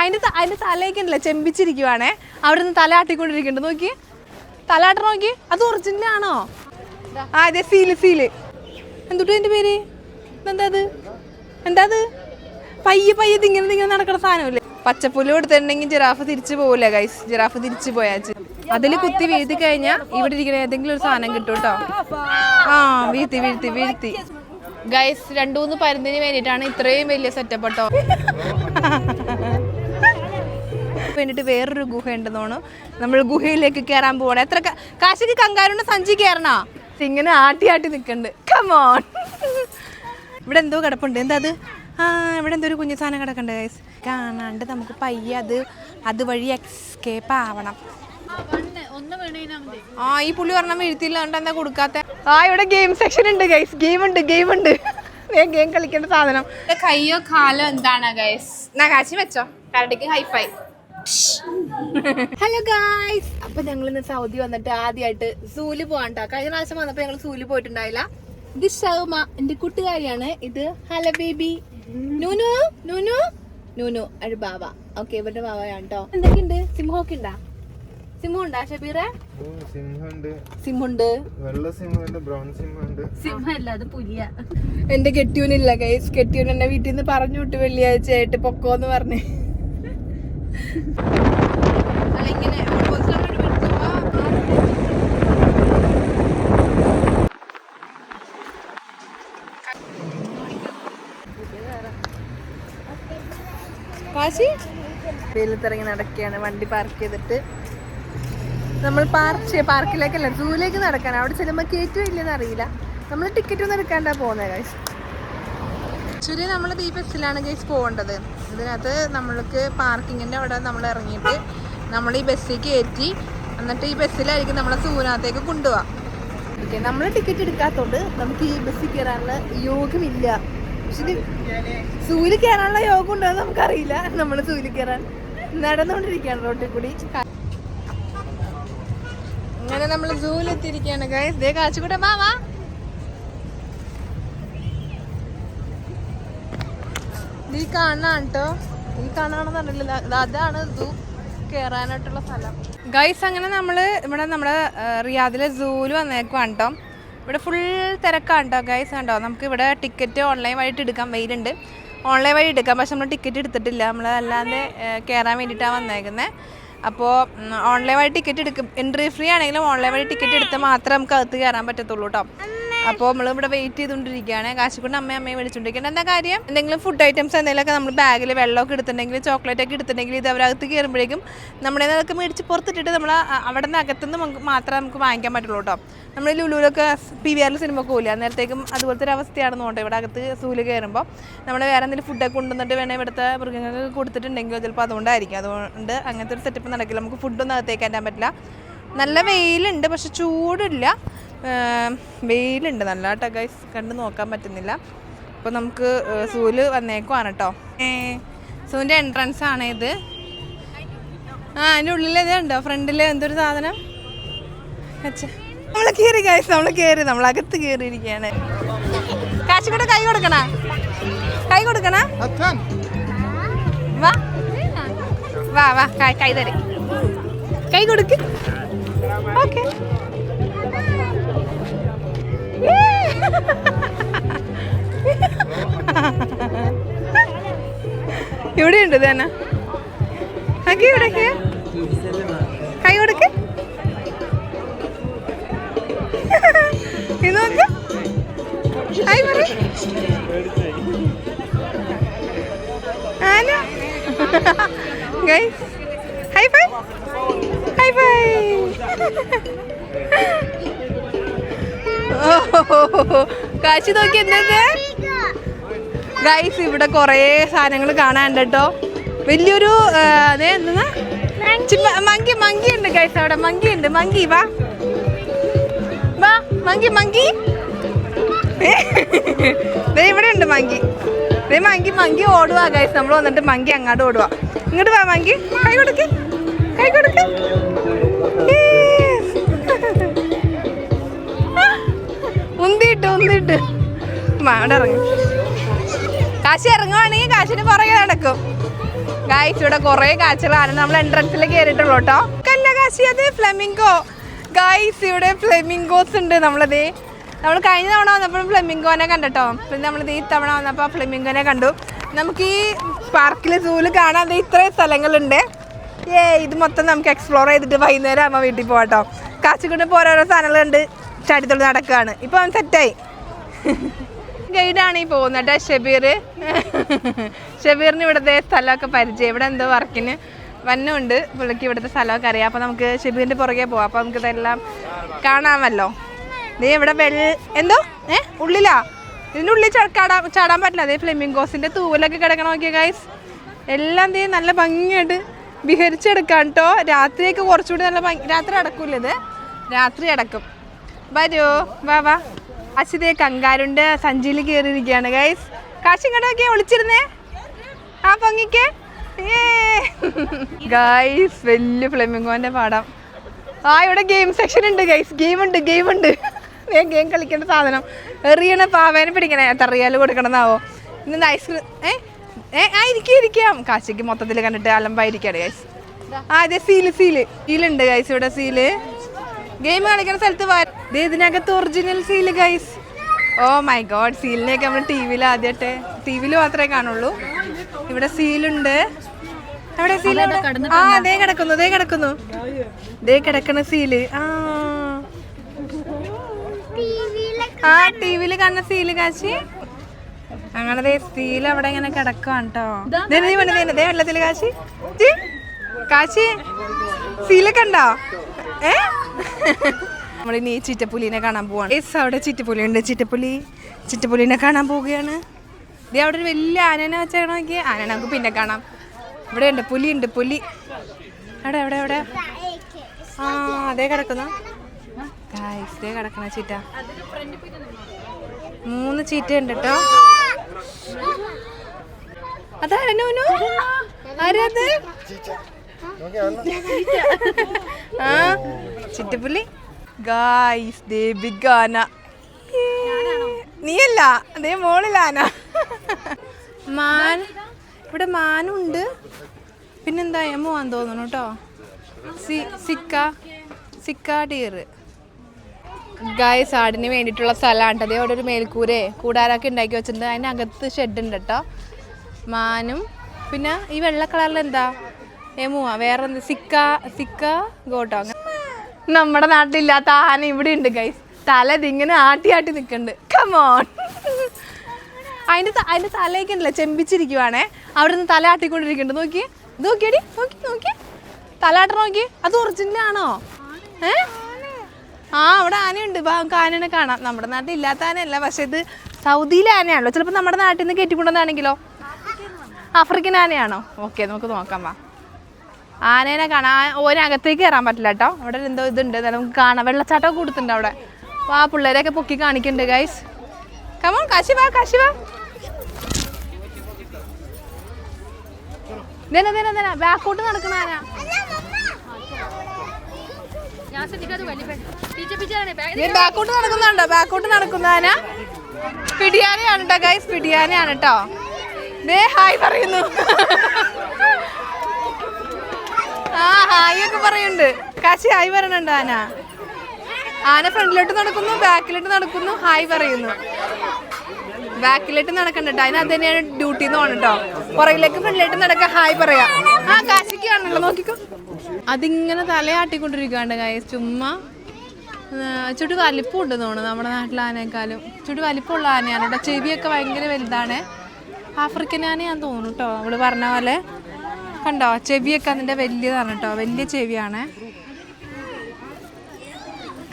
അതിന്റെ അതിന്റെ തലയൊക്കെ ഉണ്ടല്ലോ ചെമ്പിച്ചിരിക്കുവാണേ. അവിടെ നിന്ന് തല ആട്ടിക്കൊണ്ടിരിക്കുന്നുണ്ട്. നോക്കി. തല ആട്ട നോക്കി. അത് ഒറിജിനൽ ആണോ? ആ അതെ സീൽ സീൽ എന്തുട്ടു എന്റെ പേര്? എന്താ അത്? എന്താ അത്? പയ്യെ പയ്യെ തിങ്ങനെ തിങ്ങനെ നടക്കുന്ന സാധനമല്ലേ? പച്ചപ്പുല്ല് കൊടുത്തിട്ടുണ്ടെങ്കിൽ ജിറാഫ് തിരിച്ചു പോകില്ല ഗൈസ് ജിറാഫ് തിരിച്ചു പോയാച്ച് അതിൽ കുത്തി വീഴ്ത്തി കഴിഞ്ഞാൽ ഇവിടെ ഇരിക്കുന്ന ഏതെങ്കിലും ഒരു സാധനം കിട്ടും കേട്ടോ ആ വീഴ്ത്തി വീഴ്ത്തി വീഴ്ത്തി. ഗൈസ് രണ്ടു മൂന്ന് പരുന്തിന് വേണ്ടിയിട്ടാണ് ഇത്രയും വലിയ സെറ്റപ്പ് കേട്ടോ വേണ്ടിട്ട് വേറൊരു ഗുഹ ഉണ്ടെന്നാണ് നമ്മൾ ഗുഹയിലേക്ക് കയറാൻ പോകണം എത്ര കാശിക്ക് കങ്കാരുണ്ട് സഞ്ചി കയറണോ ഇങ്ങനെ ആട്ടി ആട്ടി നിൽക്കുന്നുണ്ട് കമോൺ ഇവിടെ എന്തോ കിടപ്പുണ്ട്. എന്താ അത്? ആ ഇവിടെ എന്തോ ഒരു കുഞ്ഞു സാധനം കിടക്കണ്ട് ഗൈസ് കാണാണ്ട് നമുക്ക് പയ്യെ അത് അതുവഴി എക്സ്കേപ്പ് ആവണം. ആ ഈ പുള്ളി പറഞ്ഞ വീഴ്ത്തില്ല കൊണ്ട് എന്താ കൊടുക്കാത്ത? ആ ഇവിടെ ഗെയിം സെക്ഷൻ ഉണ്ട് ഗൈസ് ഗെയിം ഉണ്ട് ഗെയിം ഉണ്ട്. ഗെയിം കളിക്കേണ്ട സാധനം. കയ്യോ കാലോ എന്താണ് ഗൈസ് കാശി വെച്ചോ കരടിക്ക് ഹൈഫൈ ഹലോ ഗായ്സ് അപ്പൊ ഞങ്ങൾ ഇന്ന് സൗദി വന്നിട്ട് ആദ്യമായിട്ട് സൂൽ പോകാണ്ട കഴിഞ്ഞ പ്രാവശ്യം വന്നപ്പോ ഞങ്ങൾ സൂൽ പോയിട്ടുണ്ടായില്ല. ഇത് ഷൗമ എന്റെ കൂട്ടുകാരിയാണ്. ഇത് ഹല ബേബി നൂനു നൂനു നൂനു ഒരു ബാബ ഓക്കെ ഇവരുടെ ബാബയാണ് കേട്ടോ എന്തൊക്കെയുണ്ട്? സിംഹമൊക്കെ ഉണ്ടാ? സിംഹം ഉണ്ടാ ഷബീറെ? ഓ, സിംഹുണ്ട് എന്റെ കെട്ടിയൂനില്ല ഗൈസ് കെട്ടിയൂൻ എന്നെ വീട്ടിൽ നിന്ന് പറഞ്ഞു വിട്ട് വെള്ളിയാഴ്ച ആയിട്ട് പൊക്കോന്ന് പറഞ്ഞേ. കാശി? വെയിലത്തിറങ്ങി നടക്കുകയാണ്. വണ്ടി പാർക്ക് ചെയ്തിട്ട്. നമ്മൾ പാർക്ക് പാർക്കിലേക്കല്ല സൂലേക്ക് നടക്കാൻ അവിടെ ചെല്ലുമ്പോൾ കയറ്റും ഇല്ലെന്ന് അറിയില്ല. നമ്മൾ ടിക്കറ്റ് ഒന്നും എടുക്കാണ്ടാ പോകുന്നത് ഗൈസ് ആക്ച്വലി നമ്മൾ ഈ ബസ്സിലാണ് ഗൈസ് പോകേണ്ടത്. ഇതിനകത്ത് നമ്മൾക്ക് പാർക്കിങ്ങിന്റെ അവിടെ നമ്മൾ ഇറങ്ങിയിട്ട് നമ്മൾ ഈ ബസ്സിൽ കയറ്റി എന്നിട്ട് ഈ ബസ്സിലായിരിക്കും നമ്മളെ സൂനാത്തേക്ക് കൊണ്ടുപോവാം. ഓക്കെ നമ്മൾ ടിക്കറ്റ് എടുക്കാത്തതുകൊണ്ട് നമുക്ക് ഈ ബസ്സിൽ കയറാനുള്ള യോഗമില്ല പക്ഷേ സൂര്യ കയറാനുള്ള യോഗം ഉണ്ടോ എന്ന് നമുക്കറിയില്ല. നമ്മൾ സൂര്യ കയറാൻ നടന്നുകൊണ്ടിരിക്കുകയാണ് റോട്ടിൽ കൂടി. അങ്ങനെ നമ്മൾ സൂലെത്തിയിരിക്കുകയാണ് ഗൈസ് ദേ കാച്ചുകൂടെ മാവാ ഈ കാണാണ് കേട്ടോ നീ കാണാണെന്ന് പറഞ്ഞില്ല അതാണ് സൂ കയറാനായിട്ടുള്ള സ്ഥലം. ഗൈസ് അങ്ങനെ നമ്മൾ ഇവിടെ നമ്മുടെ റിയാദിലെ സൂൽ വന്നേക്കുവാണ് കേട്ടോ ഇവിടെ ഫുൾ തിരക്കാണ് കേട്ടോ ഗൈസ് കണ്ടോ? നമുക്ക് ഇവിടെ ടിക്കറ്റ് ഓൺലൈൻ വഴിയിട്ട് എടുക്കാൻ വെയിലുണ്ട്. ഓൺലൈൻ വഴി എടുക്കാം. പക്ഷെ നമ്മൾ ടിക്കറ്റ് എടുത്തിട്ടില്ല. നമ്മൾ അല്ലാതെ കയറാൻ വേണ്ടിയിട്ടാണ് വന്നേക്കുന്നത് അപ്പോൾ ഓൺലൈൻ വഴി ടിക്കറ്റ് എടുക്കും. എൻട്രി ഫ്രീ ആണെങ്കിലും ഓൺലൈൻ വഴി ടിക്കറ്റ് എടുത്താൽ മാത്രമേ നമുക്ക് അകത്ത് കയറാൻ പറ്റത്തുള്ളൂ കേട്ടോ അപ്പോൾ നമ്മൾ ഇവിടെ വെയിറ്റ് ചെയ്തുകൊണ്ടിരിക്കുകയാണ്. കാശിക്കൊണ്ട് അമ്മയും അമ്മയും വിളിച്ചുകൊണ്ടിരിക്കുന്നത് എന്താ കാര്യം? എന്തെങ്കിലും ഫുഡ് ഐറ്റംസ് എന്തെങ്കിലുമൊക്കെ നമ്മൾ ബാഗിൽ വെള്ളമൊക്കെ എടുത്തിട്ടുണ്ടെങ്കിൽ ചോക്ലേറ്റ് ഒക്കെ എടുത്തിട്ടുണ്ടെങ്കിൽ ഇത് അവരകത്ത് കയറുമ്പോഴേക്കും നമ്മുടെ അതൊക്കെ മേടിച്ച് പുറത്തിട്ടിട്ട് നമ്മൾ അവിടെ നിന്ന് അകത്തുനിന്ന് നമുക്ക് മാത്രമേ നമുക്ക് വാങ്ങിക്കാൻ പറ്റുള്ളൂ കേട്ടോ. നമ്മൾ ലുലുവിലൊക്കെ പി വി ആറിൽ സിനിമ ഒക്കെ പോകില്ല അന്നേരത്തേക്കും അതുപോലത്തെ ഒരു അവസ്ഥയാണെന്ന് തോന്നുന്നു ഇവിടെ അകത്ത് സൂൽ കയറുമ്പോൾ നമ്മൾ വേറെ എന്തെങ്കിലും ഫുഡൊക്കെ കൊണ്ടുവന്നിട്ട് വേണേൽ ഇവിടുത്തെ മൃഗങ്ങൾക്ക് കൊടുത്തിട്ടുണ്ടെങ്കിൽ ചിലപ്പോൾ അതുകൊണ്ടായിരിക്കും. അതുകൊണ്ട് അങ്ങനത്തെ ഒരു സെറ്റപ്പ് നടക്കില്ല. നമുക്ക് ഫുഡൊന്നും അകത്തേക്കാൻ പറ്റില്ല. നല്ല വെയിലുണ്ട് പക്ഷെ ചൂടില്ല. വെയിലുണ്ട് നല്ല കേട്ടോ ഗൈസ് കണ്ട് നോക്കാൻ പറ്റുന്നില്ല. അപ്പോൾ നമുക്ക് സൂൽ വന്നേക്കുവാണ് കേട്ടോ സൂവിന്റെ എൻട്രൻസ് ആണ് ഇത്. ആ അതിന്റെ ഉള്ളിൽ ഇതുണ്ടോ ഫ്രണ്ടിൽ എന്തൊരു സാധനം? അച്ഛാ. നമ്മൾ കയറി ഗൈസ് നമ്മൾ കയറി നമ്മൾ അകത്ത് കയറിയിരിക്കുകയാണ് കാശിക്കൂടെ കൈ കൊടുക്കണ? കൈ കൊടുക്കണ? വാ. വാ വാ. കൈ തരേ. കൈ കൊടുക്ക്. ഓക്കെ. ഇവിടെ ഉണ്ട് തന്നെ ഇവിടെ കൈ കൊടുക്ക്. ഇത് നോക്ക്. ഹായ് പറ. High five. High five. Kashi നോക്കി എന്തത് ഗൈസ് ഇവിടെ കുറേ സാധനങ്ങൾ കാണാനുണ്ട് കേട്ടോ. വലിയൊരു അതേ എന്താ മങ്കി. മങ്കി ഉണ്ട് ഗൈസ് അവിടെ. മങ്കി ഉണ്ട് മങ്കി വാ. വാ മങ്കി മങ്കി. ദേ ഇവിടെ ഉണ്ട് മങ്കി. ദേ മങ്കി മങ്കി ഓടുവാ ഗൈസ് നമ്മൾ വന്നിട്ട് മങ്കി അങ്ങോട്ട് ഓടുവാ. ഇങ്ങോട്ട് വാ മങ്കി. കൈ കൊടുക്ക്. കൈ കൊടുക്ക്. ഉന്തിട്ട് ഉന്തിട്ട് വാ, അവിടെ ഇറങ്ങി. കാശി ഇറങ്ങുവാണെങ്കിൽ കാശിന് പുറകെ നടക്കും. ഗായ്സ് ഇവിടെ കുറെ കാഴ്ചകളാണ് നമ്മൾ എൻട്രൻസിൽ കയറിയിട്ടുള്ളൂ കേട്ടോ. കല്ല കാശി അത് ഫ്ലെമിംഗോ ഗായ്സ് ഇവിടെ ഫ്ലെമിംഗോസ് ഉണ്ട് നമ്മളത്. നമ്മൾ കഴിഞ്ഞ തവണ വന്നപ്പോഴും ഫ്ലെമിംഗോനെ കണ്ടട്ടോ. പിന്നെ നമ്മൾ ഈ തവണ വന്നപ്പോൾ ഫ്ലെമിംഗോനെ കണ്ടു. നമുക്ക് ഈ പാർക്കിൽ സൂൽ കാണാൻ ഇത്രയും സ്ഥലങ്ങളുണ്ട്. ഏ ഇത് മൊത്തം നമുക്ക് എക്സ്പ്ലോർ ചെയ്തിട്ട് വൈകുന്നേരം ആകുമ്പോൾ വീട്ടിൽ പോകാം കേട്ടോ ഇപ്പോൾ ഓരോരോ സാധനങ്ങളുണ്ട്. ചാടിത്തുള്ളി നടക്കുകയാണ് ഇപ്പം അവൻ സെറ്റായി ഗൈഡാണ് ഈ പോകുന്നത് ഷബീർ. ഷബീറിന് ഇവിടുത്തെ സ്ഥലമൊക്കെ പരിചയം. ഇവിടെ എന്തോ വർക്കിന് വന്നുണ്ട്. പുള്ളിക്ക് ഇവിടുത്തെ സ്ഥലമൊക്കെ അറിയാം. അപ്പോൾ നമുക്ക് ഷബീറിന്റെ പുറകെ പോവാം. അപ്പോൾ നമുക്ക് ഇതെല്ലാം കാണാമല്ലോ. നീ ഇവിടെ വെള്ള എന്തോ? ഏ? ഉള്ളിലാ? ഇതിന്റെ ഉള്ളിൽ ചാടാൻ ചാടാൻ പറ്റില്ല. അതേ ഫ്ലെമിംഗോസിന്റെ തൂവലൊക്കെ കിടക്കണം നോക്കിയ ഗൈസ് എല്ലാം തീ നല്ല ഭംഗിയായിട്ട് വിഹരിച്ചെടുക്കാം കേട്ടോ. രാത്രിയൊക്കെ കുറച്ചുകൂടി നല്ല ഭംഗി രാത്രി അടക്കൂല ഇത്? രാത്രി അടക്കും. വരൂ. വാ വാ. കാശിതേ കങ്കാരുണ്ട് സഞ്ചിയിൽ കയറിയിരിക്കുകയാണ്. ഗൈസ് കാശിങ്ങടൊക്കെ ഒളിച്ചിരുന്നേ. ആ പൊങ്ങിക്ക്. ഗൈസ് വലിയ ഫ്ലെമിംഗോന്റെ പാടം. ആ ഇവിടെ ഗെയിം സെക്ഷൻ ഉണ്ട് ഗൈസ് ഗെയിം ഉണ്ട് ഗെയിം ഉണ്ട്. ഞാൻ ഗെയിം കളിക്കേണ്ട സാധനം. എറിയണ പാവേനെ പിടിക്കണേ. എത്ര റിയാൽ കൊടുക്കണമെന്നാവോ? ഇന്ന് ഐസ്ക്രീം ഏ? ഏ ആ ഇരിക്കും ഇരിക്കാം. കാശിക്ക് മൊത്തത്തിൽ കണ്ടിട്ട് അലമ്പായിരിക്കാണ് ഗൈസ് ആ അതെ സീൽ സീൽ സീലുണ്ട് ഗൈസ് ഇവിടെ സീൽ ഗെയിം കളിക്കുന്ന സ്ഥലത്ത് ഇതിനകത്ത് original seal guys oh my god സീലിനെയൊക്കെ നമ്മൾ ടി വിയിൽ ആദ്യമായിട്ട്. ടി വിയിൽ മാത്രമേ കാണുള്ളൂ. ഇവിടെ സീലുണ്ട് അവിടെ സീൽ ആ ദേ കിടക്കുന്നു ദേ കിടക്കുന്നു. ദേ കിടക്കണ സീൽ ആ. ആ ടി വിയിൽ കാണുന്ന സീൽ കാശി അങ്ങനെ ദേ സീൽ അവിടെ ഇങ്ങനെ കിടക്കുവാണ് കേട്ടോ വെള്ളത്തിൽ കാശി കാശി സീലൊക്കെ ഉണ്ടോ ഏ? നമ്മളിനി ചിറ്റപ്പുലിനെ കാണാൻ പോവാണ്. എസ് അവിടെ ചിറ്റപ്പുലി ഉണ്ട് ചിറ്റപ്പുലി ചിറ്റപ്പുലിനെ കാണാൻ പോവുകയാണ്. ദേ അവിടെ ഒരു വലിയ ആനനെ വെച്ചാണെങ്കിൽ നോക്കി ആനനെ നമുക്ക് പിന്നെ കാണാം. ഇവിടെ ഉണ്ട് പുലി ഉണ്ട് പുലി. അവിടെ എവിടെ എവിടെ? ആ അതേ കിടക്കുന്നു. കിടക്കണ ചീറ്റ. മൂന്ന് ചീറ്റ ഉണ്ട് കേട്ടോ അതാരോ ആരാ ആരത് ആ? ചിറ്റപ്പുലി? ഗായ്സ് ദേ ബിഗ് ആന. നീയല്ല അതേ മോളിലാന മാൻ ഇവിടെ മാനുണ്ട്. പിന്നെന്താ എമ്മുവാൻ തോന്നുന്നു കേട്ടോ. Zika Zika. ടീർ ഗായ്സ് ആടിന് വേണ്ടിയിട്ടുള്ള സ്ഥലമാണ് അതേ അവിടെ ഒരു മേൽക്കൂരെ. കൂടാരൊക്കെ ഉണ്ടാക്കി വെച്ചിട്ടുണ്ട്. അതിനകത്ത് ഷെഡ് ഉണ്ട് കേട്ടോ. മാനും. പിന്നെ ഈ വെള്ള കളറിൽ എന്താ എമുവാ വേറെ സിക്ക സിക്ക ഗോട്ടോ. നമ്മുടെ നാട്ടിലില്ലാത്ത ആന ഇവിടെ ഉണ്ട് ഗൈസ് തല ഇതിങ്ങനെ ആട്ടി ആട്ടി നിൽക്കുന്നുണ്ട് കമോൺ അതിന്റെ അതിന്റെ തലയൊക്കെ ഉണ്ടല്ലോ ചെമ്പിച്ചിരിക്കുവാണേ. അവിടെ നിന്ന് തല ആട്ടിക്കൊണ്ടിരിക്കുന്നുണ്ട്. നോക്കി നോക്കിയടി. നോക്കി നോക്കി. തലാട്ട നോക്കി അത് ഒറിജിനൽ ആണോ? ഏ? ആ അവിടെ ആനയുണ്ട്. ബാ നമുക്ക് ആനനെ കാണാം. നമ്മുടെ നാട്ടിൽ ഇല്ലാത്ത ആനയല്ല പക്ഷെ ഇത് സൗദിയിലെ ആനയാണല്ലോ. ചിലപ്പോൾ നമ്മുടെ നാട്ടിൽ നിന്ന് കയറ്റിക്കൊണ്ടതാണെങ്കിലോ ആഫ്രിക്കൻ ആനയാണോ? ഓക്കെ നമുക്ക് നോക്കാം വാ. ആനേനെ കാണാൻ ഓരകത്തേക്ക് കയറാൻ പറ്റില്ല കേട്ടോ. അവിടെ എന്തോ ഇതുണ്ട്. നമുക്ക് കാണാം. വെള്ളച്ചാട്ടം കൊടുത്തിട്ടുണ്ട് അവിടെ. അപ്പോൾ ആ പിള്ളേരെയൊക്കെ പൊക്കി കാണിക്കുന്നുണ്ട് ഗൈസ് കമോൺ കശിവ കശിവ ദേന ദേന ദേന ബാക്കോട്ട് നടക്കണ ആന ബാക്കോട്ട് നടക്കുന്നുണ്ടോ? ബാക്കോട്ട് നടക്കുന്ന ആന പിടിയാനയാണ് കേട്ടോ ഗൈസ് പിടിയാനയാണ് കേട്ടോ ദേ ഹായ് പറയുന്നു. ആ പറയുന്നുണ്ട്. കാശി ഹായ് പറയണുണ്ട് ആന. ആന ഫ്രണ്ടിലോട്ട് നടക്കുന്നു ബാക്കിലോട്ട് നടക്കുന്നു ഹായ് പറയുന്നു. ബാക്കിലോട്ട് നടക്കണ്ടട്ടോ അതിന് അത് തന്നെയാണ് ഡ്യൂട്ടി എന്ന് പറഞ്ഞിട്ടോ പുറകിലേക്ക് ഫ്രണ്ടിലോട്ട് നടക്കുക ഹായ് പറയാ. ആ കാശിക്ക് കാണണല്ലോ നോക്കിക്കോ. അതിങ്ങനെ തലയാട്ടിക്കൊണ്ടിരിക്കുകയാണ് കായ ചുമ്മാ ചുട്ട് വലിപ്പമുണ്ട് തോന്നുന്നു നമ്മുടെ നാട്ടിലെ ആനേക്കാളും ചുട്ട് വലിപ്പമുള്ള ആനയാണ് കേട്ടോ ചെവിയൊക്കെ ഭയങ്കര വലുതാണ്. ആഫ്രിക്കൻ ആനയാന്ന് തോന്നുന്നു കേട്ടോ അവൾ പറഞ്ഞ പോലെ. കണ്ടോ? ചെവിയൊക്കെ അതിന്റെ വലിയതാണ് കേട്ടോ. വലിയ ചെവിയാണ്.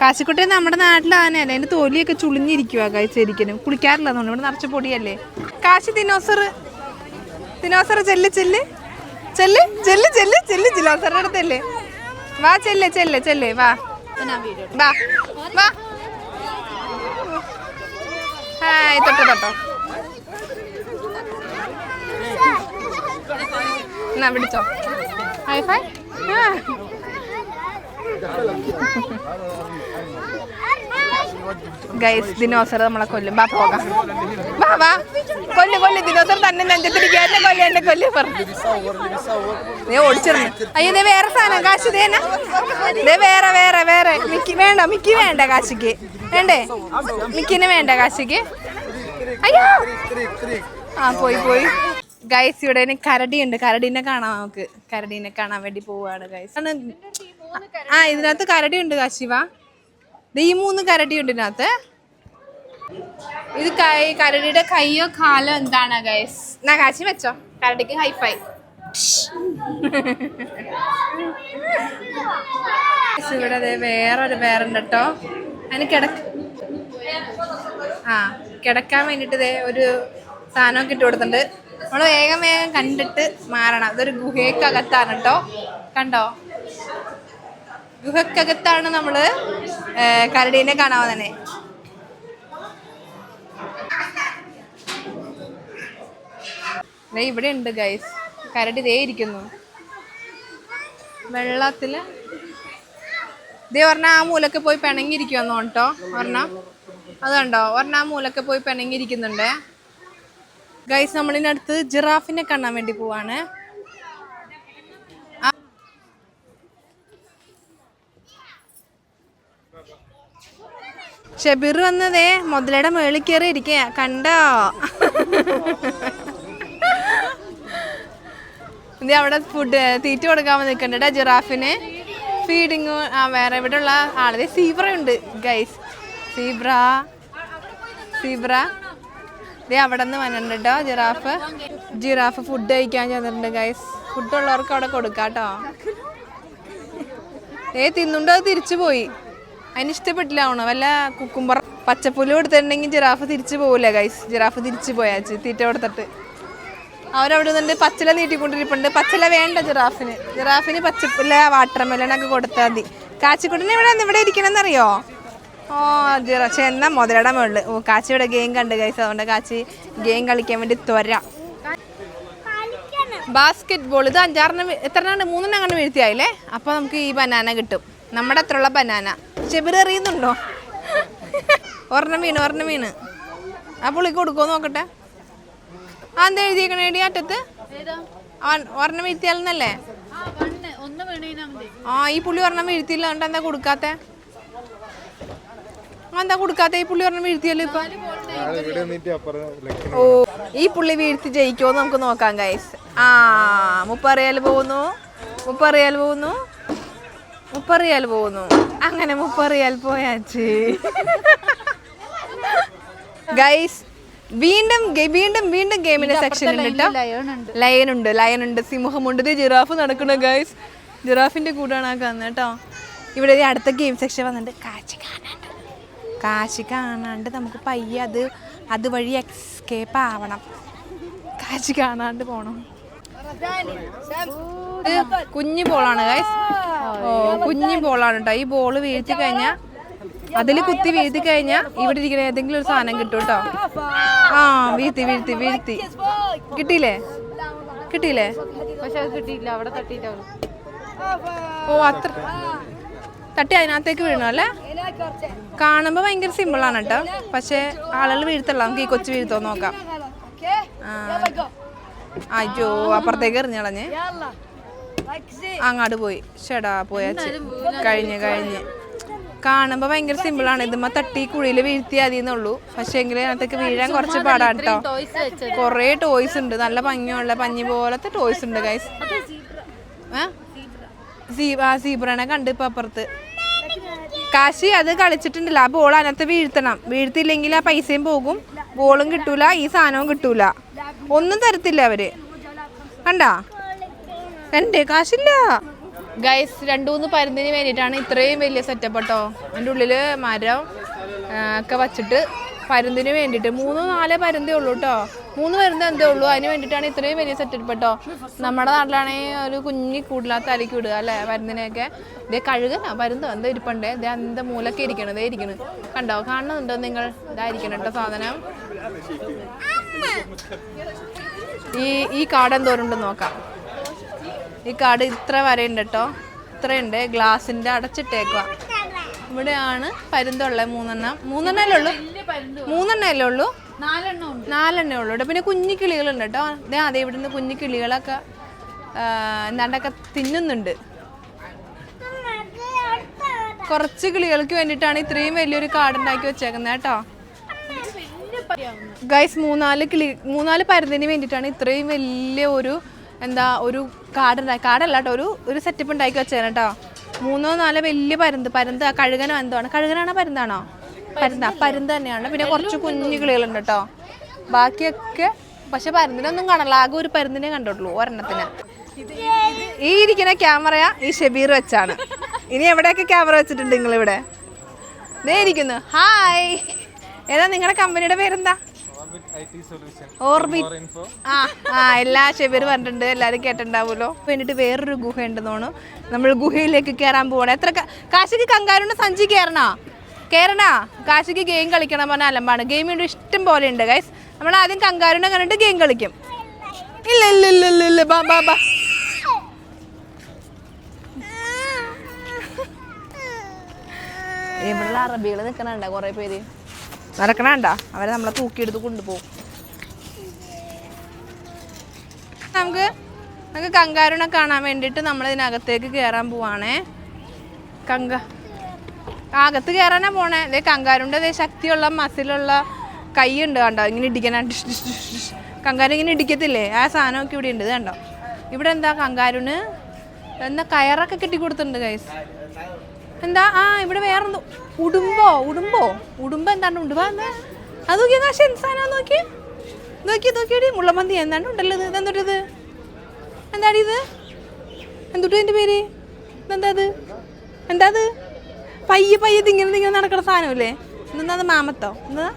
കാശിക്കുട്ടി നമ്മുടെ നാട്ടിലെ ആനയല്ലേ? അതിന്റെ തൊലിയൊക്കെ ചുളിഞ്ഞിരിക്കുക കഴിച്ചിരിക്കലും കുളിക്കാറില്ല തോന്നുന്നു ഇവിടെ നിറച്ച പൊടിയല്ലേ? കാശി ദിനോസർ ദിനോസർ ചെല്ല് ചെല്ല്. ചെല്ല് ചെല്ല് ചെല്ല് ചെല്ല് ദിനോസറിന്റെ അടുത്തല്ലേ? വാ ചെല്ല് ചെല്ല് ചെല്ല്. വാ. വാ. വാ. ഹായ് തൊട്ടോ തൊട്ടോ. എന്നാ പിടിച്ചോ ഹൈഫൈ ഗൈസ് ദിനോസർ നമ്മളെ കൊല്ലും. ബാ പോകാം. വാ വാ. കൊല്ലു കൊല്ലു. ദിനോസർ തന്നെ നെഞ്ചത്തിരിക്കുക എന്നെ കൊല്ലു എന്നെ കൊല്ലു നീ ഓടിച്ചിരുന്നു. അയ്യോ ദേ വേറെ സാധനം. കാശ് തേന ദേ വേറെ വേറെ വേറെ. മിക്കി വേണ്ട മിക്കി വേണ്ട കാശിക്ക്. വേണ്ടേ? മിക്കിനെ വേണ്ട കാശിക്ക്. അയ്യോ. ആ പോയി പോയി. ഗൈസ് ഇവിടെ കരടി കരടിയുണ്ട്. കരടീനെ കാണാം നമുക്ക്. കരടീനെ കാണാൻ വേണ്ടി പോവാണ് ഗൈസ് ആ ഇതിനകത്ത് കരടിയുണ്ട് കാശിവ. ദേ ഈ മൂന്ന് കരടി ഉണ്ട് ഇതിനകത്ത്. ഇത് കൈ കരടിയുടെ കൈയോ കാലോ എന്താണ് ഗൈസ് എന്നാ കാശി വെച്ചോ. കരടിക്ക് ഹൈഫൈ ഇവിടെ ദേ വേറൊരു പേരുണ്ട് കേട്ടോ അതിന് കിടക്ക ആ കിടക്കാൻ വേണ്ടിട്ട് ദേ ഒരു സാധനമൊക്കെ ഇട്ട് കൊടുത്തിട്ടുണ്ട്. നമ്മൾ വേഗം വേഗം കണ്ടിട്ട് മാറണം. ഇതൊരു ഗുഹയ്ക്കകത്താണ് കേട്ടോ കണ്ടോ? ഗുഹക്കകത്താണ് നമ്മൾ ഏ, കരടീനെ കാണാൻ തന്നെ ഇവിടെ ഉണ്ട് ഗൈസ് കരടി ദേ ഇരിക്കുന്നു. വെള്ളത്തിൽ. ദേ പറഞ്ഞ ആ മൂലക്ക് പോയി പിണങ്ങിയിരിക്കുമെന്നോ കേട്ടോ പറഞ്ഞ അതുണ്ടോ പറഞ്ഞ ആ മൂലക്ക് പോയി പിണങ്ങിയിരിക്കുന്നുണ്ട്. ഗൈസ് നമ്മളിനടുത്ത് ജിറാഫിനെ കാണാൻ വേണ്ടി പോവാണ്. ഷബീർ വന്നതേ മുതലയുടെ മേളിൽ കയറി ഇരിക്കുക കണ്ടോ? ഇത് അവിടെ ഫുഡ് തീറ്റ കൊടുക്കാൻ നിൽക്കണ്ട ജിറാഫിന്. ഫീഡിങ് ആ വേറെ ഇവിടെ ഉള്ള ആളെ. സീബ്ര ഉണ്ട് ഗൈസ് സീബ്ര. സീബ്ര. ദേ അവിടെ നിന്ന് വന്നിട്ടുണ്ട് കേട്ടോ ജിറാഫ്. ജിറാഫ് ഫുഡ് കഴിക്കാൻ ചെന്നിട്ടുണ്ട് ഗൈസ് ഫുഡ് ഉള്ളവർക്ക് അവിടെ കൊടുക്കാം കേട്ടോ ഏ തിന്നുണ്ടോ? തിരിച്ചു പോയി. അതിന് ഇഷ്ടപ്പെട്ടില്ല ആവണോ. വല്ല കുക്കുംബർ പച്ചപ്പുല്ല് കൊടുത്തിട്ടുണ്ടെങ്കിൽ ജിറാഫ് തിരിച്ചു പോകില്ല ഗൈസ് ജിറാഫ് തിരിച്ചു പോയാച്ച് തീറ്റ കൊടുത്തിട്ട്. അവരവിടെ നിന്നുണ്ട് പച്ചില നീട്ടിക്കൊണ്ടിരിപ്പുണ്ട്. പച്ചില വേണ്ട ജിറാഫിന്. ജിറാഫിന് പച്ചപ്പുല്ല വാട്ടർമെലൺ ഒക്കെ കൊടുത്താൽ മതി. കാച്ചിക്കുട്ടിന് ഇവിടെ ഇവിടെ ഇരിക്കണമെന്നറിയോ ഓ ജിറ എന്നാ മുതലയുടെ മുകളിൽ ഓ കാച്ചിയുടെ ഗെയിം കണ്ട് ഗൈസ് അതുകൊണ്ട് കാച്ചി ഗെയിം കളിക്കാൻ വേണ്ടി ത്വര. ബാസ്കറ്റ് ബോൾ ഇത് അഞ്ചാറിന് എത്രണ്ണ മൂന്നെണ്ണം കണ്ട് വീഴ്ത്തിയായില്ലേ? അപ്പോൾ നമുക്ക് ഈ ബനാന കിട്ടും. നമ്മുടെ അത്രയുള്ള ബനാന ചെബിർ എറിയുന്നുണ്ടോ? ഒരെണ്ണം വീണ് ഒരെണ്ണം വീണ്. ആ പുള്ളിക്ക് കൊടുക്കുമോ നോക്കട്ടെ. ആ എന്താ എഴുതിയേക്കണേടി അറ്റത്ത്. ആ ഒരെണ്ണം വീഴ്ത്തിയാലെന്നല്ലേ ആ ഈ പുള്ളി ഒരെണ്ണം വീഴ്ത്തിയില്ല അതുകൊണ്ട് എന്താ കൊടുക്കാത്തെ? എന്താ കൊടുക്കാത്ത? ഈ പുള്ളി ഒരെണ്ണം വീഴ്ത്തിയല്ലോ ഇപ്പൊ? ഓ ഈ പുള്ളി വീഴ്ത്തി ജയിക്കുമോ നമുക്ക് നോക്കാം ഗൈസ് ആ മുപ്പറിയാൽ പോകുന്നു. മുപ്പറിയാൽ പോകുന്നു. മുപ്പറിയാൽ പോകുന്നു. അങ്ങനെ മുപ്പറിയാൽ പോയാച്ചി ഗൈസ് വീണ്ടും വീണ്ടും വീണ്ടും ഗെയിമിന്റെ സെക്ഷൻ ഉണ്ട് കേട്ടോ ലയൻ ഉണ്ട് ലയൻ ഉണ്ട് സിംഹമുണ്ട്. ജിറാഫ് നടക്കണ ഗൈസ് ജിറാഫിന്റെ കൂടാണ് ആ കന്ന് കേട്ടോ ഇവിടെ അടുത്ത ഗെയിം സെക്ഷൻ വന്നിട്ട് കാച്ചി കാണാണ്ട് കാശി കാണാണ്ട് നമുക്ക് പയ്യെ അത് അതുവഴി എക്സ്കേപ്പ് ആവണം. കാശി കാണാണ്ട് പോണം കുഞ്ഞു ബോളാണ് ഗൈസ് ഓ കുഞ്ഞു ബോളാണ് കേട്ടോ ഈ ബോൾ വീഴ്ത്തി കഴിഞ്ഞാൽ അതിൽ കുത്തി വീഴ്ത്തി കഴിഞ്ഞാൽ ഇവിടെ ഇരിക്കുന്ന ഏതെങ്കിലും ഒരു സാധനം കിട്ടും കേട്ടോ ആ വീഴ്ത്തി വീഴ്ത്തി വീഴ്ത്തി. കിട്ടിയില്ലേ? കിട്ടിയില്ലേ? പക്ഷെ അത് കിട്ടിയില്ല അവിടെ തട്ടിയിട്ടാ ഓ അത്ര തട്ടി അതിനകത്തേക്ക് വീഴണോ അല്ലേ? കാണുമ്പോൾ ഭയങ്കര സിമ്പിളാണ് കേട്ടോ. പക്ഷേ ആളുകൾ വീഴ്ത്തല്ല നമുക്ക് ഈ കൊച്ചു വീഴ്ത്തോ നോക്കാം. അയ്യോ അപ്പുറത്തേക്ക് എറിഞ്ഞളഞ്ഞ് അങ്ങാട് പോയി. ഷെടാ പോയാച്ച് കഴിഞ്ഞ് കഴിഞ്ഞ്. കാണുമ്പോൾ ഭയങ്കര സിമ്പിളാണ് ഇതുമ്മ തട്ടി കുഴിയിൽ വീഴ്ത്തിയാൽ മതിയെന്നുള്ളൂ പക്ഷേ എങ്കിലും അതിനകത്തേക്ക് വീഴാൻ കുറച്ച് പാടാണ് കേട്ടോ. കൊറേ ടോയ്സ് ഉണ്ട്. നല്ല ഭംഗിയുള്ള പഞ്ഞി പോലത്തെ ടോയ്സ് ഉണ്ട് ഗൈസ് ആ സീബ്രനെ കണ്ട് ഇപ്പൊ അപ്പുറത്ത്. കാശി അത് കളിച്ചിട്ടുണ്ടല്ലോ. ആ ബോൾ അതിനകത്ത് വീഴ്ത്തണം. വീഴ്ത്തില്ലെങ്കിൽ ആ പൈസയും പോകും. ബോളും കിട്ടൂല. ഈ സാധനവും കിട്ടൂല. ഒന്നും തരത്തില്ല അവർ. കണ്ടാ? കണ്ടേ? കാശില്ല. ഗൈസ് രണ്ടു മൂന്ന് പരുന്തിന് വേണ്ടിയിട്ടാണ് ഇത്രയും വലിയ സെറ്റപ്പ് കേട്ടോ അതിന്റെ ഉള്ളിൽ മരം ഒക്കെ വച്ചിട്ട് പരുന്തിന് വേണ്ടിട്ട് മൂന്ന് നാല് പരുന്തേ ഉള്ളൂ കേട്ടോ മൂന്ന് പരുന്ത് എന്തേ ഉള്ളൂ? അതിന് വേണ്ടിയിട്ടാണ് ഇത്രയും വലിയ സെറ്റപ്പ് കേട്ടോ നമ്മുടെ നാട്ടിലാണെങ്കിൽ ഒരു കുഞ്ഞി കൂടില്ലാത്ത അലക്കി വിടുക അല്ലേ പരുന്തിനെയൊക്കെ? ഇതേ കഴുകുന്ന പരുന്തോ എന്താ ഇരിപ്പണ്ടേ? ഇതേ എന്താ മൂലൊക്കെ ഇരിക്കണം ഇതേ ഇരിക്കണ്. കണ്ടോ? കാണുന്നുണ്ടോ നിങ്ങൾ? ഇതായിരിക്കണം കേട്ടോ സാധനം. ഈ ഈ കാട് എന്തോരുണ്ടെന്ന് നോക്കാം. ഈ കാട് ഇത്ര വരെ ഉണ്ട് കേട്ടോ ഇത്രയുണ്ട്. ഗ്ലാസിന്റെ അടച്ചിട്ടേക്കുക ഇവിടെയാണ് പരുന്തുള്ളത് മൂന്നെണ്ണം. മൂന്നെണ്ണല്ലേ ഉള്ളൂ? മൂന്നെണ്ണല്ലേ ഉള്ളൂ? നാലെണ്ണം ഉള്ളൂ. ഇവിടെ പിന്നെ കുഞ്ഞു കിളികളുണ്ട് കേട്ടോ. അതെ അതെ ഇവിടുന്ന് കുഞ്ഞു കിളികളൊക്കെ എന്താണ്ടൊക്കെ തിന്നുന്നുണ്ട്. കുറച്ച് കിളികൾക്ക് വേണ്ടിയിട്ടാണ് ഇത്രയും വലിയൊരു കാടുണ്ടാക്കി വെച്ചേക്കുന്നത് കേട്ടോ. ഗൈസ് മൂന്നാൽ കിളി മൂന്നാൽ പരുന്തിന് വേണ്ടിയിട്ടാണ് ഇത്രയും വലിയ ഒരു എന്താ ഒരു കാടുണ്ടാക്കി കാടല്ല കേട്ടോ. ഒരു ഒരു സെറ്റപ്പ് ഉണ്ടാക്കി വെച്ചേനെ കേട്ടോ. മൂന്നോ നാലോ വലിയ പരുന്ത് പരുന്ത് ആ കഴുകനോ എന്താണ് കഴുകനാണോ പരുന്താണോ? പരുന്ത. പരുന്ത് തന്നെയാണ്. പിന്നെ കുറച്ച് കുഞ്ഞു കിളികളുണ്ട് കേട്ടോ ബാക്കിയൊക്കെ പക്ഷെ പരുന്തിനൊന്നും കാണല്ല ആകെ ഒരു പരുന്തിനെ കണ്ടിട്ടുള്ളൂ ഒരെണ്ണത്തിന്. ഈ ഇരിക്കുന്ന ക്യാമറ ഈ ഷബീർ വെച്ചാണ്. ഇനി എവിടെയൊക്കെ ക്യാമറ വെച്ചിട്ടുണ്ട് നിങ്ങൾ ഇവിടെ ദേ ഇരിക്കുന്നു. ഹായ്. ഏതാ നിങ്ങളുടെ കമ്പനിയുടെ പേരെന്താ? ഓർബിറ്റ് ആ ആ എല്ലാ ഷെബീർ പറഞ്ഞിട്ടുണ്ട് എല്ലാവരും കേട്ടിട്ടുണ്ടാവുമല്ലോ. വേണ്ടിട്ട് വേറൊരു ഗുഹ ഉണ്ടെന്നാണ് നമ്മൾ ഗുഹയിലേക്ക് കയറാൻ പോകണം എത്ര കാശിക്ക് കങ്കാരുണ്ട് സഞ്ചി കയറണോ കയറണാ കാശിക്ക് ഗെയിം കളിക്കണം പറഞ്ഞ അലമ്പാണ്. ഗെയിം ഇവിടെ ഇഷ്ടം പോലെ ഉണ്ട് ഗൈസ് നമ്മൾ ആദ്യം കങ്കാരുനെ കണ്ടിട്ട് ഗെയിം കളിക്കും. ഇല്ല ഇല്ല ഇല്ല ഇല്ല ഇല്ല. ബാ ബാ ബാ. ഇവിടെ അറബികൾ നിൽക്കണുണ്ടോ കുറേ പേര്. നടക്കണണ്ട? അവരെ നമ്മളെ തൂക്കിയെടുത്ത് കൊണ്ടുപോകും. നമുക്ക് നമുക്ക് കങ്കാരുണെ കാണാൻ വേണ്ടിയിട്ട് നമ്മൾ ഇതിനകത്തേക്ക് കയറാൻ പോവാണേ. കങ്ക. അകത്ത് കയറാനാ പോണേ. ഇതേ കങ്കാരുണ്ട് ഇതേ ശക്തിയുള്ള മസിലുള്ള കൈ ഉണ്ട് കണ്ടോ? ഇങ്ങനെ ഡിഷ്. കങ്കാരു ഇങ്ങനെ ഇടിക്കത്തില്ലേ? ആ സാധനമൊക്കെ ഇവിടെ ഉണ്ട് കണ്ടോ? ഇവിടെ എന്താ കങ്കാരുന് എന്താ കയറൊക്കെ കെട്ടി കൈസ് എന്താ? ആ ഇവിടെ വേറെന്തോ? ഉടുമ്പോ? ഉടുമ്പോ? ഉടുമ്പോ എന്താണ് എന്താ അത് നോക്കിയ കാശ് എന്ത് നോക്കി നോക്കി നോക്കിയടി. മുള്ളമന്തി എന്താണ് ഉണ്ടല്ലോ ഇത്? ഇതെന്തോട്ടത് എന്താടി ഇത്? എന്തുട്ട് എന്റെ പേര്? എന്താ അത് എന്താ അത് പയ്യെ പയ്യെ തിങ്ങനെ തിങ്ങനെ നടക്കുന്ന സാധനമല്ലേ എന്താ അത് മാമത്തോ? എന്താ?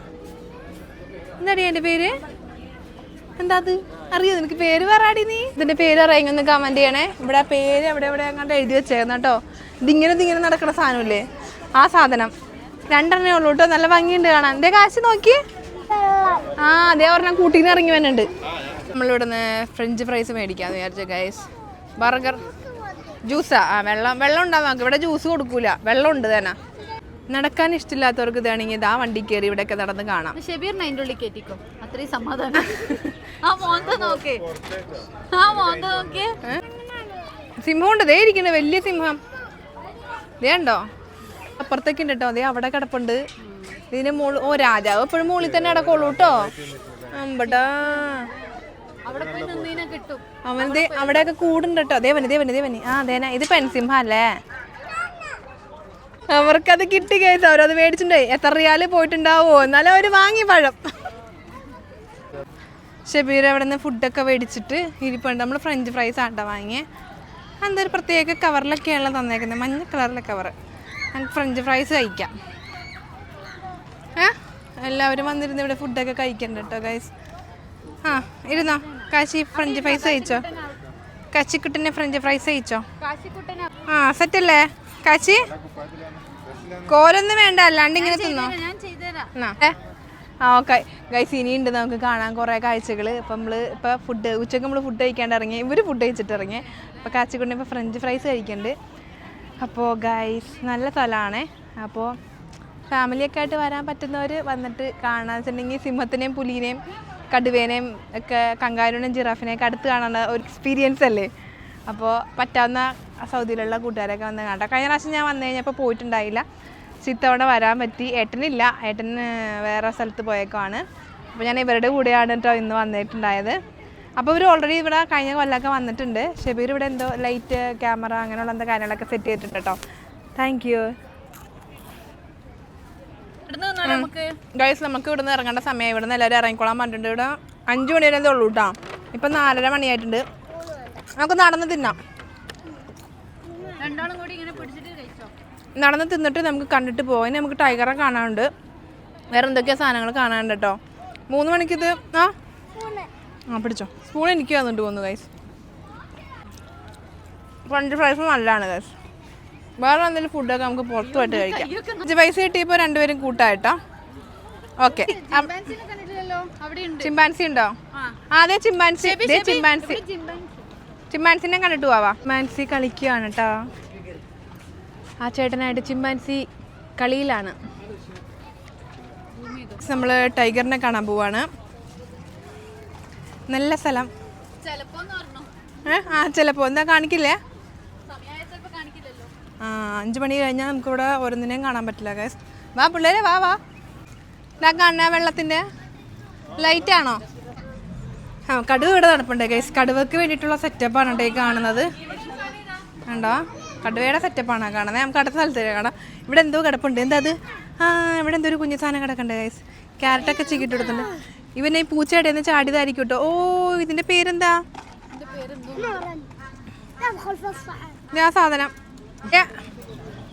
എന്താടി എന്റെ പേര്? എന്താ അത് അറിയോ? നിനക്ക് പേര് പറയാടി നീ. ഇതിന്റെ പേര് അറിയാമെന്ന് കമന്റ് ചെയ്യണേ. ഇവിടെ പേര് എവിടെ എവിടെ അങ്ങോട്ട് എഴുതി വെച്ചേക്കുന്ന ഇതിങ്ങനെ ഇതിങ്ങനെ നടക്കുന്ന സാധനമില്ലേ? ആ സാധനം. രണ്ടെണ്ണേ ഉള്ളൂ കേട്ടോ നല്ല ഭംഗിയുണ്ട് കാണാൻ. എന്തേ കാശ് നോക്കി. ആ അതേ പറഞ്ഞാൽ കൂട്ടിന്ന് ഇറങ്ങി വന്നിട്ടുണ്ട്. നമ്മളിവിടെ നിന്ന് ഫ്രഞ്ച് ഫ്രൈസ് മേടിക്കാന്ന് വിചാരിച്ച ഗൈസ് ബർഗർ ജ്യൂസാ ആ. വെള്ളം വെള്ളം ഉണ്ടാവും നമുക്ക്. ഇവിടെ ജ്യൂസ് കൊടുക്കൂല. വെള്ളം ഉണ്ട് തന്നെ. നടക്കാൻ ഇഷ്ടമില്ലാത്തവർക്ക് ഇതാണെങ്കിൽ ഇതാ വണ്ടി കയറി ഇവിടെയൊക്കെ നടന്ന് കാണാം. ഷെബീറിന് അതിന്റെ ഉള്ളിൽ കയറ്റിക്കോ അത്രയും സമാധാനം. ആ മോന്ത നോക്കേ. ആ മോന്ത നോക്കേ. സിംഹം ഉണ്ട് ദേ ഇരിക്കണേ വലിയ സിംഹം. ദേ ഉണ്ടോ അപ്പുറത്തേക്ക് ഉണ്ട് കേട്ടോ അവിടെ കിടപ്പുണ്ട്. ഇതിന്റെ മോൾ ഓ രാജാവ് എപ്പോഴും മുകളിൽ തന്നെ അടക്കോളൂ കേട്ടോ. അമ്പടാ ദേ അവിടെയൊക്കെ കൂടുണ്ട് കേട്ടോ ദേവന് ദേവന് ദേവന്. ആ ദേന ഇത് പെൻസിംഹ അല്ലേ? അവർക്കത് കിട്ടി കേട്ടോ അവരത് മേടിച്ചിട്ടുണ്ടേ. എത്ര റിയാൽ പോയിട്ടുണ്ടാവോ? എന്നാലും അവർ വാങ്ങി പഴം. ഷബീർ അവിടെ നിന്ന് ഫുഡൊക്കെ മേടിച്ചിട്ട് ഇരിപ്പുണ്ട്. നമ്മൾ ഫ്രഞ്ച് ഫ്രൈസ് ആട്ട വാങ്ങിയേ. എന്താ ഒരു പ്രത്യേക കവറിലൊക്കെയാണല്ലോ തന്നേക്കുന്നത്. മഞ്ഞ കളറിലെ കവർ. നമുക്ക് ഫ്രഞ്ച് ഫ്രൈസ് കഴിക്കാം. ഏ? എല്ലാവരും വന്നിരുന്ന് ഇവിടെ ഫുഡൊക്കെ കഴിക്കണ്ട കേട്ടോ ഗൈസ് ആ ഇരുന്നോ? കാശി ഫ്രഞ്ച് ഫ്രൈസ് കഴിച്ചോ? കാശിക്കുട്ടിനെ ഫ്രഞ്ച് ഫ്രൈസ് കഴിച്ചോ? ആ സെറ്റല്ലേ കാശി? കോലൊന്നും വേണ്ട അല്ലാണ്ട് ഇങ്ങനെ തിന്നോ. ഏ? ആ ഓക്കെ. ഗൈസ് ഇനിയുണ്ട് നമുക്ക് കാണാൻ കുറേ കാഴ്ചകൾ ഇപ്പം നമ്മൾ ഇപ്പോൾ ഫുഡ് ഉച്ചയ്ക്ക് നമ്മൾ ഫുഡ് കഴിക്കാണ്ട് ഇറങ്ങി. ഇവർ ഫുഡ് കഴിച്ചിട്ട് ഇറങ്ങി. അപ്പോൾ കാച്ചിക്കുണ്ണി ഇപ്പോൾ ഫ്രഞ്ച് ഫ്രൈസ് കഴിക്കുന്നുണ്ട് അപ്പോൾ ഗൈസ് നല്ല സ്ഥലമാണേ. അപ്പോൾ ഫാമിലിയൊക്കെ ആയിട്ട് വരാൻ പറ്റുന്നവർ വന്നിട്ട് കാണാൻ വെച്ചിട്ടുണ്ടെങ്കിൽ സിംഹത്തിനെയും പുലിനെയും കടുവേനെയും ഒക്കെ കങ്കാരുനെയും ജിറാഫിനെയൊക്കെ അടുത്ത് കാണാനുള്ള ഒരു എക്സ്പീരിയൻസ് അല്ലേ? അപ്പോൾ പറ്റാവുന്ന സൗദിയിലുള്ള കൂട്ടുകാരൊക്കെ വന്ന് കാണാം കഴിഞ്ഞ പ്രാവശ്യം ഞാൻ വന്നു കഴിഞ്ഞപ്പോൾ പോയിട്ടുണ്ടായില്ല. ചിത്തവണ വരാൻ പറ്റി. ഏട്ടനില്ല. ഏട്ടന് വേറെ സ്ഥലത്ത് പോയേക്കുവാണ്. അപ്പോൾ ഞാൻ ഇവരുടെ കൂടെയാണ് കേട്ടോ ഇന്ന് വന്നിട്ടുണ്ടായത്. അപ്പോൾ ഇവർ ഓൾറെഡി ഇവിടെ കഴിഞ്ഞ കൊല്ലമൊക്കെ വന്നിട്ടുണ്ട്. ഷബീർ ഇവിടെ എന്തോ ലൈറ്റ് ക്യാമറ അങ്ങനെയുള്ള എന്തോ കാര്യങ്ങളൊക്കെ സെറ്റ് ചെയ്തിട്ടുണ്ട് കേട്ടോ താങ്ക് യു ഇവിടുന്ന് ഗൈസ് നമുക്ക്? ഇവിടെ നിന്ന് ഇറങ്ങേണ്ട സമയം ഇവിടെ നിന്ന് എല്ലാവരും ഇറങ്ങിക്കോളാൻ പറഞ്ഞിട്ടുണ്ട്. ഇവിടെ അഞ്ച് മണി വരെ ഉള്ളൂ കേട്ടോ ഇപ്പം നാലര മണിയായിട്ടുണ്ട്. നമുക്ക് നടന്ന് തിന്നാം. നടന്ന് തിന്നിട്ട് നമുക്ക് കണ്ടിട്ട് പോകാം ഇനി നമുക്ക് ടൈഗറെ കാണാനുണ്ട്. വേറെ എന്തൊക്കെയാ സാധനങ്ങൾ കാണാനുണ്ട് കേട്ടോ മൂന്ന് മണിക്ക് ഇത് ആ? ആ പിടിച്ചോ. സ്പൂൺ എനിക്ക് വന്നിട്ട് പോന്നു ഗൈസ് ഫ്രഞ്ച് ഫ്രൈസ് നല്ലതാണ് ഗൈസ് വേറെ എന്തെങ്കിലും ഫുഡൊക്കെ നമുക്ക് പുറത്തുമായിട്ട് കഴിക്കാം. അഞ്ച് പൈസ കിട്ടിയപ്പോൾ രണ്ടുപേരും കൂട്ടായിട്ടോ. ഓക്കെ ചിമ്പാൻസി ഉണ്ടോ? അതെ ചിമ്പാൻസി. ചിമ്പാൻസി. ചിമ്പാൻസിനെ കണ്ടിട്ട് പോവാ. ചിമ്പാൻസി കളിക്കുകയാണ് കേട്ടോ ആ ചേട്ടനായിട്ട് ചിമ്പാൻസി കളിയിലാണ്. നമ്മൾ ടൈഗറിനെ കാണാൻ പോവാണ്. നല്ല സ്ഥലം. ആ ചിലപ്പോൾ എന്താ കാണിക്കില്ലേ? ചിലപ്പോ ആ അഞ്ച് മണി കഴിഞ്ഞാൽ നമുക്കിവിടെ ഓരോന്നിനെയും കാണാൻ പറ്റില്ല ഗൈസ് വാ പിള്ളേരെ വാ വാ. ഇതാ കാണുന്ന വെള്ളത്തിന്റെ ലൈറ്റ് ആണോ? ആ കടുവ ഇവിടെ നടപ്പുണ്ട് ഗൈസ് കടുവക്ക് വേണ്ടിയിട്ടുള്ള സെറ്റപ്പാണ് കേട്ടോ ഈ കാണുന്നത്. കണ്ടോ? കടുവയുടെ സെറ്റപ്പാണ് കാണുന്നത് നമുക്ക് അടുത്ത സ്ഥലത്ത് കാണാം. ഇവിടെ എന്തോ കിടപ്പുണ്ട്. എന്താ അത്? ആ ഇവിടെ എന്തോ ഒരു കുഞ്ഞു സാധനം കിടക്കണ്ടേ ഗൈസ് ക്യാരറ്റൊക്കെ ചീക്കിട്ട് കൊടുത്തിട്ടുണ്ട്. ഇവനെ പൂച്ചയുടെ നിന്ന് ചാടിയതായിരിക്കും കേട്ടോ. ഓ ഇതിന്റെ പേരെന്താ? ഞാൻ സാധനം.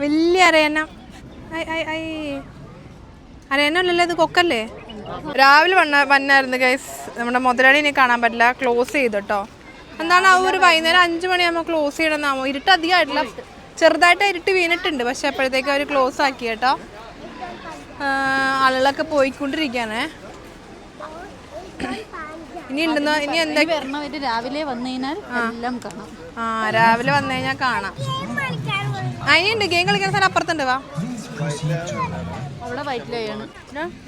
വലിയ അരയന്ന അരയന്നല്ലല്ലോ ഇത് കൊക്കല്ലേ? രാവിലെ വന്ന വന്നായിരുന്നു ഗൈസ് നമ്മുടെ മുതലാളിനെ കാണാൻ പറ്റില്ല. ക്ലോസ് ചെയ്തു കേട്ടോ. എന്താണ് ആ ഒരു വൈകുന്നേരം അഞ്ച് മണിയാകുമ്പോൾ ക്ലോസ് ചെയ്യണമെന്നാമോ ഇരുട്ട് അധികമായിട്ടില്ല. ചെറുതായിട്ട് ഇരുട്ട് വീണിട്ടുണ്ട്. പക്ഷെ അപ്പോഴത്തേക്ക് അവർ ക്ലോസ് ആക്കി കേട്ടോ. ആളുകളൊക്കെ പോയിക്കൊണ്ടിരിക്കുകയാണേ. ഇനി ഉണ്ടെന്നോ ഇനി എന്താ വരണവര് രാവിലെ വന്നു കഴിഞ്ഞാൽ എല്ലാം കാണാം. ആ രാവിലെ വന്നു കഴിഞ്ഞാൽ കാണാം. ആ ഉണ്ട് ഗെയിം കളിക്കുന്ന സ്ഥലം അപ്പുറത്തുണ്ട്. വാ.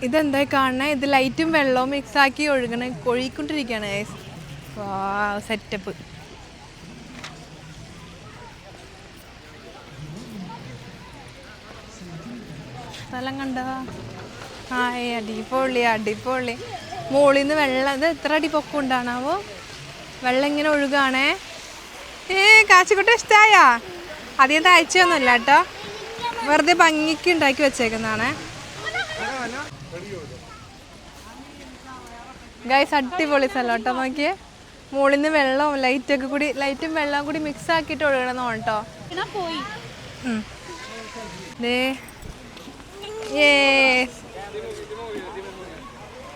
ഇതെന്താ കാണണേ? ഇത് ലൈറ്റും വെള്ളവും മിക്സ് ആക്കി ഒഴുകണ ഒഴുകിക്കൊണ്ടിരിക്കുകയാണ് സെറ്റപ്പ് സ്ഥലം കണ്ടതാ. ആ അടിപൊളി അടിപൊളി. മുകളിൽ നിന്ന് വെള്ളം ഇത് എത്ര അടി പൊക്കം ഉണ്ടാണാവോ വെള്ളം ഇങ്ങനെ ഒഴുകാണേ. ഏ കാച്ചിക്കുട്ടി ഇഷ്ടമായാ അധികം താഴ്ചയൊന്നുമില്ല കേട്ടോ. വെറുതെ ഭംഗിക്ക് ഉണ്ടാക്കി വെച്ചേക്കുന്നതാണേ. ഗൈസ് അടിപൊളി സ്ഥലം കേട്ടോ നോക്കിയേ. മുകളിൽ നിന്ന് വെള്ളവും ലൈറ്റൊക്കെ കൂടി ലൈറ്റും വെള്ളവും കൂടി മിക്സ് ആക്കിയിട്ട് ഒഴുകണമെന്ന് കേട്ടോ. പോയി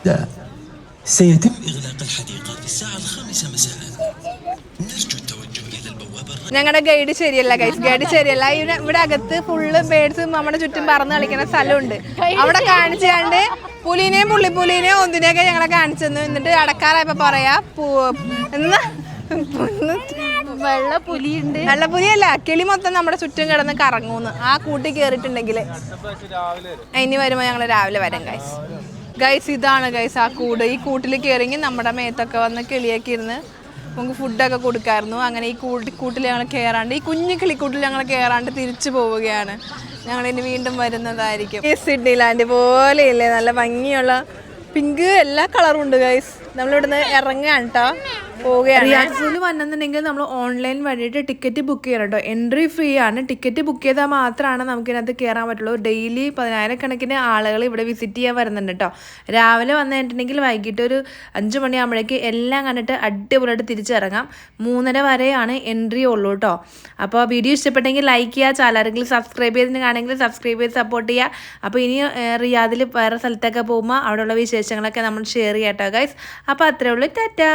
Yeah. لا سيتم إغلاق الحديقة في الساعة الخامسة مساء نرجو التوجه إلى البوابة الرابعة ഞങ്ങളുടെ ഗൈഡ് ശരിയല്ല ഗൈസ് ഗൈഡ് ശരിയല്ല ഇവിടെ ഇവിടെ അകത്ത് ഫുള്ള് ബേഡ്സും നമ്മുടെ ചുറ്റും പറന്ന് കളിക്കുന്ന സ്ഥലമുണ്ട് അവിടെ കാണിച്ചു കണ്ട് പുലിനെയും പുള്ളിപ്പുലിനെയും ഒന്നിനെയൊക്കെ ഞങ്ങളെ കാണിച്ചു തന്നു എന്നിട്ട് അടക്കാറായപ്പോ പറയാ പൂ എന്നാ വെള്ള പുലിയുണ്ട് നല്ല പുലിയല്ല കിളി മൊത്തം നമ്മുടെ ചുറ്റും കിടന്ന് കറങ്ങൂന്ന് ആ കൂട്ടി കയറിയിട്ടുണ്ടെങ്കിൽ രാവിലെ വരും ഇനി വരുമ്പോൾ ഞങ്ങൾ രാവിലെ വരാം ഗൈസ് ഗൈസ് ഇതാണ് ഗൈസ് ആ കൂട്. ഈ കൂട്ടിൽ കയറിങ്ങി നമ്മുടെ മേത്തൊക്കെ വന്ന് കിളിയൊക്കെ ഇരുന്ന് നമുക്ക് ഫുഡൊക്കെ കൊടുക്കായിരുന്നു. അങ്ങനെ ഈ കൂട്ടി കൂട്ടിൽ ഞങ്ങൾ കയറാണ്ട് ഈ കുഞ്ഞു കിളിക്കൂട്ടിൽ ഞങ്ങൾ കയറാണ്ട് തിരിച്ചു പോവുകയാണ്. ഞങ്ങൾ ഇനി വീണ്ടും വരുന്നതായിരിക്കും. ഈ സിഡ്നി ലാൻഡ് പോലെയില്ലേ നല്ല ഭംഗിയുള്ള പിങ്ക് എല്ലാ കളറും ഉണ്ട് ഗൈസ് നമ്മളിവിടുന്ന് ഇറങ്ങുകയാണ് കേട്ടോ പോവുകയാണ്. റിയാസൂൽ വന്നെന്നുണ്ടെങ്കിൽ നമ്മൾ ഓൺലൈൻ വഴിയിട്ട് ടിക്കറ്റ് ബുക്ക് ചെയ്യണം കേട്ടോ. എൻട്രി ഫ്രീ ആണ്. ടിക്കറ്റ് ബുക്ക് ചെയ്താൽ മാത്രമാണ് നമുക്ക് ഇതിനകത്ത് കയറാൻ പറ്റുള്ളൂ. ഡെയിലി പതിനായിരക്കണക്കിന് ആളുകൾ ഇവിടെ വിസിറ്റ് ചെയ്യാൻ വരുന്നുണ്ട് കേട്ടോ. രാവിലെ വന്നു കഴിഞ്ഞിട്ടുണ്ടെങ്കിൽ വൈകിട്ട് ഒരു അഞ്ച് മണിയാകുമ്പോഴേക്ക് എല്ലാം കണ്ടിട്ട് അടിപൊളിയായിട്ട് തിരിച്ചിറങ്ങാം. മൂന്നര വരെയാണ് എൻട്രി ഉള്ളൂ കേട്ടോ. അപ്പോൾ വീഡിയോ ഇഷ്ടപ്പെട്ടെങ്കിൽ ലൈക്ക് ചെയ്യുക ചാലാരെങ്കിലും സബ്സ്ക്രൈബ് ചെയ്തിട്ട് കാണെങ്കിൽ സബ്സ്ക്രൈബ് ചെയ്ത് സപ്പോർട്ട് ചെയ്യുക. അപ്പോൾ ഇനി റിയാദിൽ വേറെ സ്ഥലത്തൊക്കെ പോകുമ്പോൾ അവിടെയുള്ള വിശേഷങ്ങളൊക്കെ നമ്മൾ ഷെയർ ചെയ്യാം കേട്ടോ ഗൈസ് അപ്പോൾ അത്രേ ഉള്ളൂ. ടാറ്റാ!